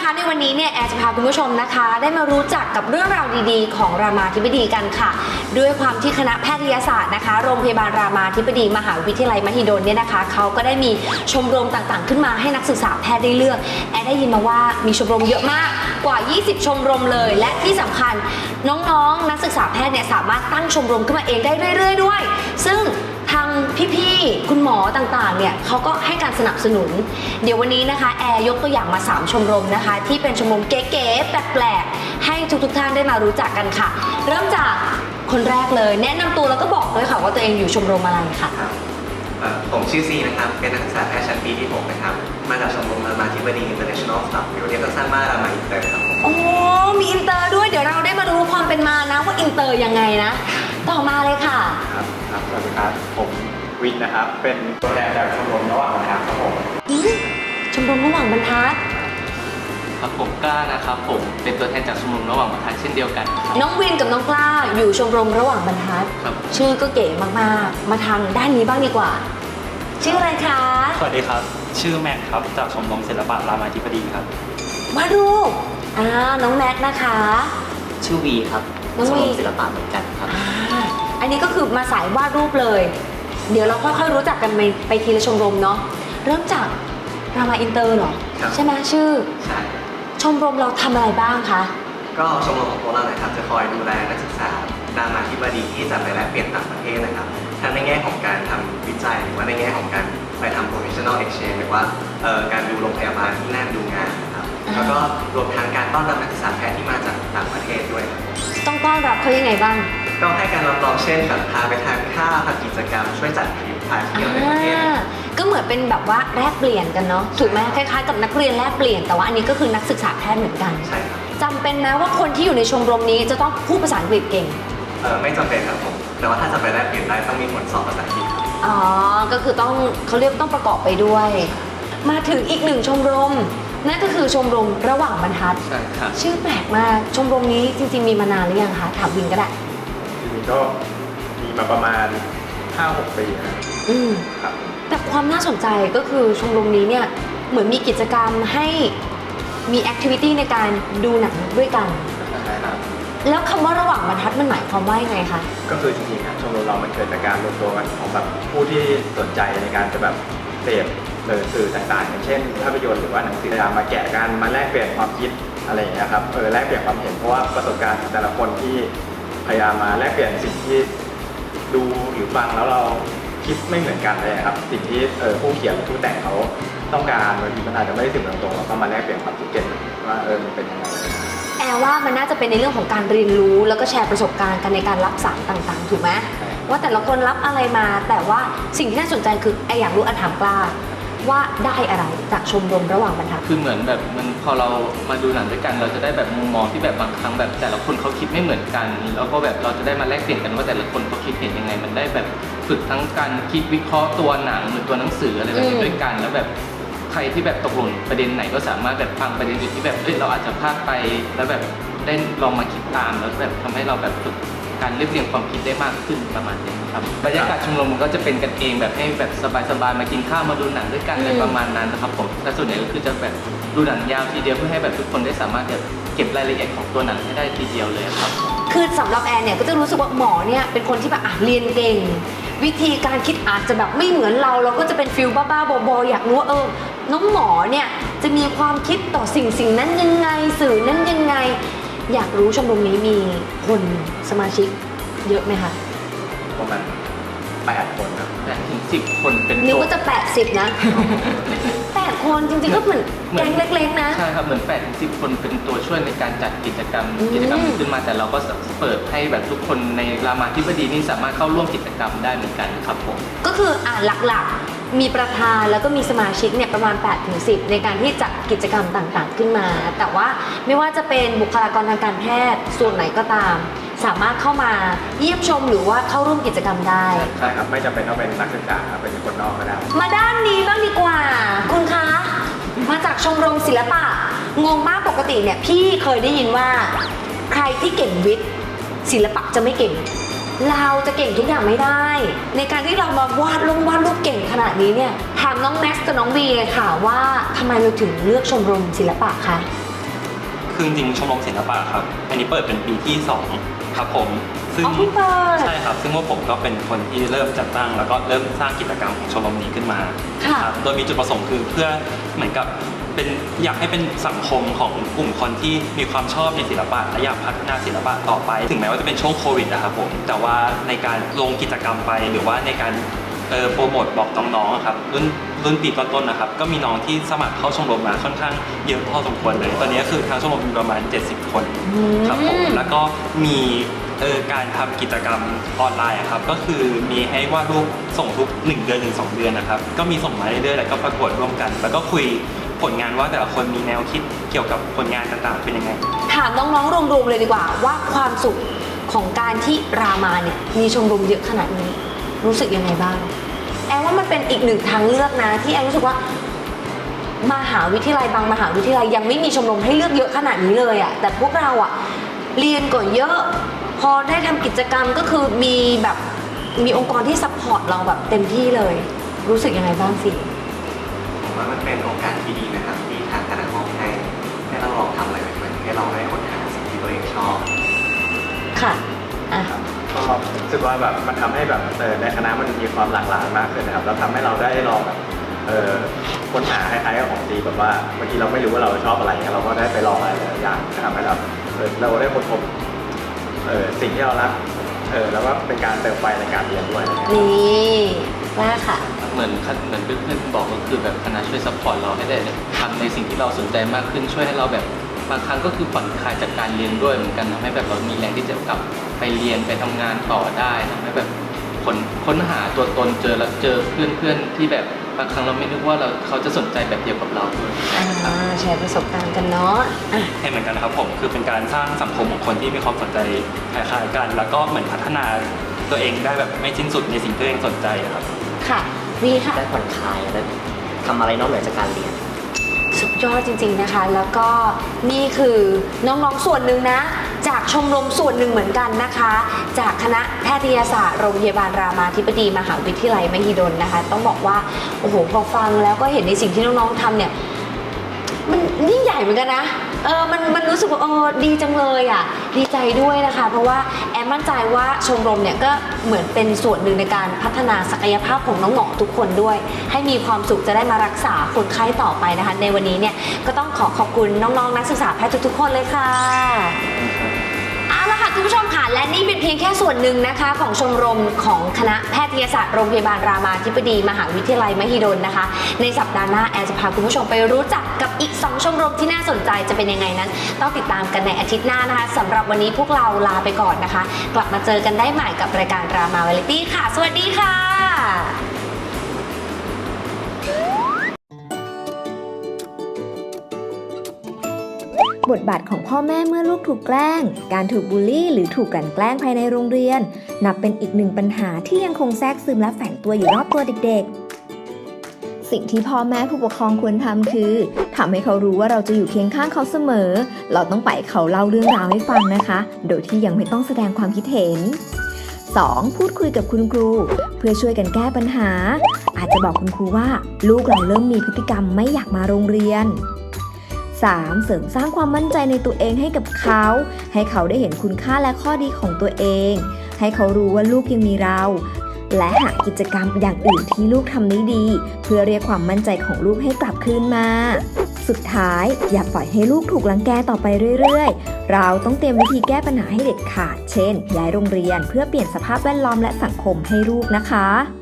คะในวันนี้เนี่ยแอร์จะพาคุณผู้ชมนะคะ ได้มารู้จักกับเรื่องราวดีๆ ของรามาธิบดีกันค่ะ ด้วยความที่คณะแพทยศาสตร์นะคะ โรงพยาบาลรามาธิบดีมหาวิทยาลัยมหิดลเนี่ยนะคะเขาก็ได้มีชมรมต่างๆ ขึ้นมาให้นักศึกษาแพทย์ได้เลือก แอร์ได้ยินมาว่ามีชมรมเยอะมากกว่า 20 ชมรมเลย และที่สำคัญน้องๆ นักศึกษาแพทย์เนี่ยสามารถตั้งชมรมขึ้นมาเองได้เรื่อย ๆ ด้วย ซึ่ง ทางพี่ๆ คุณหมอต่างๆ เนี่ยเขาก็ให้การสนับสนุน เดี๋ยววันนี้นะคะแอร์ยกตัวอย่างมา 3 ชมรมนะคะ ที่เป็นชมรมเก๋ๆแปลกๆ ให้ทุกๆ ท่านได้มารู้จักกันค่ะ เริ่มจากคนแรกเลย แนะนำตัวแล้วก็บอกด้วยค่ะว่าตัวเองอยู่ชมรมอะไรค่ะ ครับเอ่อผมชื่อซีนะครับ เป็นนักศึกษาแพทย์ชั้นปีที่ 6 นะครับ มาจากชมรมรามาธิบดี International Club หรือเรียกสั้นๆว่ารามาอินเตอร์ครับผมโอ้มีอินเตอร์ด้วยเดี๋ยวเราได้มารู้ความเป็นมานะว่าอินเตอร์ยังไงนะ ต่อมาเลยค่ะ ครับ ครับสวัสดีครับผมวินนะครับ เป็นตัวแทนจากชมรมระหว่างประเทศครับผมอืมชมรมระหว่างบรรทัดครับผมกล้านะครับผมเป็นตัวแทนจากชมรมระหว่างประเทศเช่นเดียวกันครับน้องวินกับน้องกล้าอยู่ชมรมระหว่างบรรทัด ครับชื่อก็เก๋มากๆ มาทางด้านนี้บ้างดีกว่า ชื่ออะไรคะสวัสดีครับ ชื่อแม็กครับจากชมรมศิลปะรามาธิบดีครับ วาดรูปอ่าน้องแม็กซ์นะคะ ชื่อวีครับน้องชมวีรมศิลปะเหมือนกันครับ อ่า อันนี้ก็คือมาสายวาดรูปเลย เดี๋ยวเราค่อยๆรู้จักกันไปไปทีละชมรมเนาะเริ่มจากรามาอินเตอร์เหรอครับ ใช่ไหมชื่อ ใช่ชมรมเราทำอะไรบ้างคะ ก็ชมรมของพวกเรานะครับจะคอยดูแลนักศึกษารามาธิบดีที่จะไปแลกเปลี่ยนต่างประเทศนะครับทั้งในแง่ของการทำวิจัยหรือว่าในแง่ของการไปทำ professional exchange หรือว่าเอ่อการดูโรงพยาบาลที่นั่นดูงานนะครับอ่า แล้วก็รวมทั้งการต้อนรับนักศึกษาแพทย์ที่มาจากต่างประเทศด้วยครับ ต้องต้อนรับเขายังไงบ้างก็ให้การรับรองเช่นแบบพาไปทานข้าวทำกิจกรรม ช่วยจัดทริปพาเที่ยวในประเทศอ่าก็เหมือนเป็นแบบว่าแลกเปลี่ยนกันเนาะถูกไหมคล้ายๆกับนักเรียนแลกเปลี่ยนแต่ว่าอันนี้ก็คือนักศึกษาแพทย์เหมือนกันใช่ครับจำเป็นนะว่าคนที่อยู่ในชมรมนี้จะต้องพูดภาษาอังกฤษเก่งเออไม่จำเป็นครับผมแต่ว่าถ้าจะไปแลกเปลี่ยนได้ต้องมีผลสอบภาษาอังกฤษครับอ๋อก็คือต้องเขาเรียกต้องประกอบไปด้วย มาถึงอีกหนึ่งชมรม นั่นก็คือชมรมระหว่างบรรทัด ใช่ครับชื่อแปลกมาก ชมรมนี้จริง ๆ มีมานานหรือยังคะ ถามวินก็ได้ทีนี้ก็มีมาประมาณ 5-6 ปีนะครับอืม ครับ แต่ความน่าสนใจก็คือชมรมนี้เนี่ย เหมือนมีกิจกรรมให้มีแอคทิวิตี้ในการดูหนังด้วยกัน ใช่ครับ แล้วคำว่าระหว่างบรรทัดมันหมายความว่ายังไงคะ ก็คือจริงๆครับชมรมเรามันเกิดจากการรวมตัวกันของแบบผู้ที่สนใจในการจะแบบเสพหรือ สื่อต่างๆอย่างเช่น ภาพยนตร์หรือว่าหนังสือมาแกะกันมาแลกเปลี่ยนความคิดอะไรอย่างเงี้ยครับเออแลกเปลี่ยนความเห็นเพราะว่าประสบการณ์ของแต่ละคนที่พยายามมาแลกเปลี่ยนสิ่งที่ดูหรือฟังแล้วเราคิดไม่เหมือนกันเลยครับสิ่งที่เออผู้เขียนหรือผู้แต่งเขาต้องการบางทีมันอาจจะไม่ได้ถึงตรงๆเราก็มาแลกเปลี่ยนความคิดกันว่าเออมันเป็นยังไงแอลว่ามันน่าจะเป็นในเรื่องของการเรียนรู้ แล้วก็แชร์ประสบการณ์กันในการรับสารต่างๆ ถูกไหมว่าแต่ละคนรับอะไรมาแต่ว่าสิ่งที่น่าสนใจคือแออยากรู้อันถามกล้า ว่าได้อะไรจากชมรมระหว่างบรรทัด คือเหมือนแบบมันพอเรามาดูหนังด้วยกัน เราจะได้แบบมุมมองที่แบบบางครั้งแบบแต่ละคนเขาคิดไม่เหมือนกัน แล้วก็แบบเราจะได้มาแลกเปลี่ยนกันว่าแต่ละคนเขาคิดเห็นยังไง มันได้แบบฝึกทั้งการคิดวิเคราะห์ตัวหนังหรือตัวหนังสืออะไรแบบอืนี้มด้วยกัน แล้วแบบใครที่แบบตกหล่นประเด็นไหนก็สามารถแบบฟังประเด็นอื่นที่แบบเอ้ยเราอาจจะพลาดไปแล้วแบบได้ลองมาคิดตามแล้วแบบทำให้เราแบบฝึก การเรียบเรียงความคิดได้มากขึ้นประมาณนี้ครับบรรยากาศชมรมมันก็จะเป็นกันเองแบบให้แบบสบายๆมากินข้าวมาดูหนังด้วยกันอะไรประมาณนั้นนะครับผมแต่ส่วนใหญ่ก็คือจะแบบดูหนังยาวทีเดียวเพื่อให้แบบทุกคนได้สามารถแบบเก็บรายละเอียดของตัวหนังให้ได้ทีเดียวเลยครับ คือสำหรับแอนเนี่ยก็จะรู้สึกว่าหมอเนี่ยเป็นคนที่แบบอะเรียนเก่ง วิธีการคิดอาจจะแบบไม่เหมือนเรา เราก็จะเป็นฟิลบ้าๆบอๆอยากรู้ว่าเออน้องหมอเนี่ยจะมีความคิดต่อสิ่งสิ่งนั้นยังไงสื่อนั้นยังไง อยากรู้ชมรมนี้มีคนสมาชิกเยอะไหมคะประมาณ8คนครับแต่ถึงสิบคนเป็นนึกโต๊ะว่าจะ 80 นะ 8 คนจริงๆก็เหมือนแก๊งเล็กๆนะ ใช่ครับ เหมือน8ปดถึงสิคนเป็นตัวช่วยในการจัดกิจกรรมอืมกิจกรรมขึ้นมาแต่เราก็เปิดให้แบบทุกคนในรามาธิบดีนี่สามารถเข้าร่วมกิจกรรมได้เหมือนกันครับผม ก็คืออ่าหลักๆ มีประธานแล้วก็มีสมาชิกเนี่ยประมาณ 8-10 ในการที่จัดกิจกรรมต่างๆ ขึ้นมา แต่ว่าไม่ว่าจะเป็นบุคลากรทางการแพทย์ส่วนไหนก็ตาม สามารถเข้ามาเยี่ยมชมหรือว่าเข้าร่วมกิจกรรมได้ ใช่ครับ ไม่จำเป็นต้องเป็นนักศึกษาครับเป็นคนนอกก็ได้ มาด้านนี้บ้างดีกว่า คุณคะ มาจากชมรมศิลปะ งงมากปกติเนี่ยพี่เคยได้ยินว่า ใครที่เก่งวิทย์ศิลปะจะไม่เก่ง เราจะเก่งทุกอย่างไม่ได้ ในการที่เรามาวาดลงวาดรูปเก่งขนาดนี้เนี่ยถามน้องแม็กซ์กับน้องบีเลยค่ะว่าทำไมเราถึงเลือกชมรมศิลปะคะ คือจริงๆชมรมศิลปะครับ อันนี้เปิดเป็นปีที่สองครับผม ซึ่งอ๋อเพิ่งเปิด ใช่ครับ ซึ่งว่าผมก็เป็นคนที่เริ่มจัดตั้ง แล้วก็เริ่มสร้างกิจกรรมของชมรมนี้ขึ้นมาค่ะครับโดยมีจุดประสงค์คือเพื่อเหมือนกับ เป็นอยากให้เป็นสังคมของกลุ่มคนที่มีความชอบในศิลปะและอยากพัฒนาศิลปะต่อไป ถึงแม้ว่าจะเป็นช่วงโควิดนะครับผม แต่ว่าในการลงกิจกรรมไปหรือว่าในการเอ่อโปรโมทบอกน้องๆอะครับรุ่นรุ่นปีต้นๆนะครับ ก็มีน้องที่สมัครเข้าชมรมมาค่อนข้างเยอะพอสมควรเลย ตอนนี้คือทางชมรมมีประมาณ 70 คนครับผม แล้วก็มีเอ่อการทำกิจกรรมออนไลน์อะครับ ก็คือมีให้วาดรูปส่งทุก 1 เดือนถึง2เดือนนะครับ ก็มีส่งมาเรื่อยๆแล้วก็ประกวดร่วมกัน แล้วก็คุย ผลงานว่าแต่ละคนมีแนวคิดเกี่ยวกับผลงานต่างๆเป็นยังไง ถามน้องๆรวมๆเลยดีกว่า ว่าความสุขของการที่รามาเนี่ยมีชมรมเยอะขนาดนี้ รู้สึกยังไงบ้าง แอนว่ามันเป็นอีกหนึ่งทางเลือกนะ ที่แอนรู้สึกว่ามหาวิทยาลัยบางมหาวิทยาลัยยังไม่มีชมรมให้เลือกเยอะขนาดนี้เลยอะแต่พวกเราอะเรียนก่อนเยอะพอได้ทำกิจกรรมก็คือมีแบบมีองค์กรที่ซัพพอร์ตเราแบบเต็มที่เลย รู้สึกยังไงบ้างสิ ว่ามันเป็นโอกาสที่ดีนะครับที่ทางคณะมอบให้ให้เราลองทำอะไรใหม่ๆให้เราได้ค้นหาสิ่งที่ตัวเองชอบค่ะอะ ก็รู้สึกว่าแบบมันทำให้แบบเออในคณะมันมีความหลากหลายมากขึ้นนะครับแล้วทำให้เราได้ลองแบบเออค้นหาคล้ายๆกับของดีแบบว่าบางทีเราไม่รู้ว่าเราชอบอะไรเงี้ยเราก็ได้ไปลองอะไรหลายๆอย่างนะครับให้เราเออเราได้ค้นพบเออสิ่งที่เรารักเออแล้วก็เป็นการเติมไฟในการเรียนด้วยอะไรเงี้ยนี่ว่าค่ะ เหมือนเหมือนเพื่อนๆบอกก็คือแบบคณะช่วยซัพพอร์ตเราให้ได้ทำในสิ่งที่เราสนใจมากขึ้นช่วยให้เราแบบบางครั้งก็คือผ่อนคลายจากการเรียนด้วยเหมือนกันทำให้แบบเรามีแรงที่จะกลับไปเรียนไปทำงานต่อได้ทำให้แบบค้นค้นหาตัวตนเจอแล้วเจอเพื่อนๆที่แบบบางครั้งเราไม่นึกว่าเราเขาจะสนใจแบบเดียวกับเราด้วยอ่าแชร์ประสบการณ์กันเนาะอะให้เหมือนกันนะครับผมคือเป็นการสร้างสังคมของคนที่มีความสนใจคล้ายๆกัน แล้วก็เหมือนพัฒนาตัวเองได้แบบไม่สิ้นสุดในสิ่งที่ตัวเองสนใจอะครับค่ะ วีค่ะ ได้ผ่อนคลายและทำอะไรนอกเหนือจากการเรียน สุดยอดจริง ๆนะคะ แล้วก็นี่คือน้องๆส่วนหนึ่งนะ จากชมรมส่วนหนึ่งเหมือนกันนะคะ จากคณะแพทยศาสตร์โรงพยาบาลรามาธิบดีมหาวิทยาลัยมหิดลนะคะ ต้องบอกว่าโอ้โหพอฟังแล้วก็เห็นในสิ่งที่น้องๆทำเนี่ย มันยิ่งใหญ่เหมือนกันนะ เออ มัน มันรู้สึกว่าเออดีจังเลยอะ ดีใจด้วยนะคะ เพราะว่าแอมมั่นใจว่าชมรมเนี่ยก็เหมือนเป็นส่วนหนึ่งในการพัฒนาศักยภาพของน้องหมอทุกคนด้วย ให้มีความสุขจะได้มารักษาคนไข้ต่อไปนะคะ ในวันนี้เนี่ยก็ต้องขอขอบคุณน้องๆนักศึกษาแพทย์ทุกๆคนเลยค่ะ และนี่เป็นเพียงแค่ส่วนหนึ่งนะคะ ของชมรมของคณะแพทยศาสตร์โรงพยาบาลรามาธิบดี มหาวิทยาลัยมหิดลนะคะ ในสัปดาห์หน้าแอนจะพาคุณผู้ชมไปรู้จักกับอีก 2 ชมรมที่น่าสนใจจะเป็นยังไงนั้น ต้องติดตามกันในอาทิตย์หน้านะคะสำหรับวันนี้พวกเราลาไปก่อนนะคะ กลับมาเจอกันได้ใหม่กับรายการรามาวลิตี้ค่ะ สวัสดีค่ะ บทบาทของพ่อแม่เมื่อลูกถูกแกล้ง การถูกบูลลี่ หรือถูกกลั่นแกล้งภายในโรงเรียน นับเป็นอีกหนึ่งปัญหาที่ยังคงแทรกซึมและแฝงตัวอยู่รอบตัวเด็ก ๆ สิ่งที่พ่อแม่ผู้ปกครองควรทำคือทำให้เขารู้ว่าเราจะอยู่เคียงข้างเขาเสมอ เราต้องไปเขาเล่าเรื่องราวให้ฟังนะคะ โดยที่ยังไม่ต้องแสดงความคิดเห็น 2. พูดคุยกับคุณครู เพื่อช่วยกันแก้ปัญหา อาจจะบอกคุณครูว่า ลูกเราเริ่มมีพฤติกรรมไม่อยากมาโรงเรียน 3. เสริมสร้างความมั่นใจในตัวเองให้กับเขา ให้เขาได้เห็นคุณค่าและข้อดีของตัวเอง ให้เขารู้ว่าลูกยังมีเรา และหากิจกรรมอย่างอื่นที่ลูกทำได้ดี เพื่อเรียกความมั่นใจของลูกให้กลับคืนมา สุดท้าย อย่าปล่อยให้ลูกถูกลังแกต่อไปเรื่อยๆ เราต้องเตรียมวิธีแก้ปัญหาให้เด็ดขาด เช่น ย้ายโรงเรียนเพื่อเปลี่ยนสภาพแวดล้อมและสังคมให้ลูกนะคะ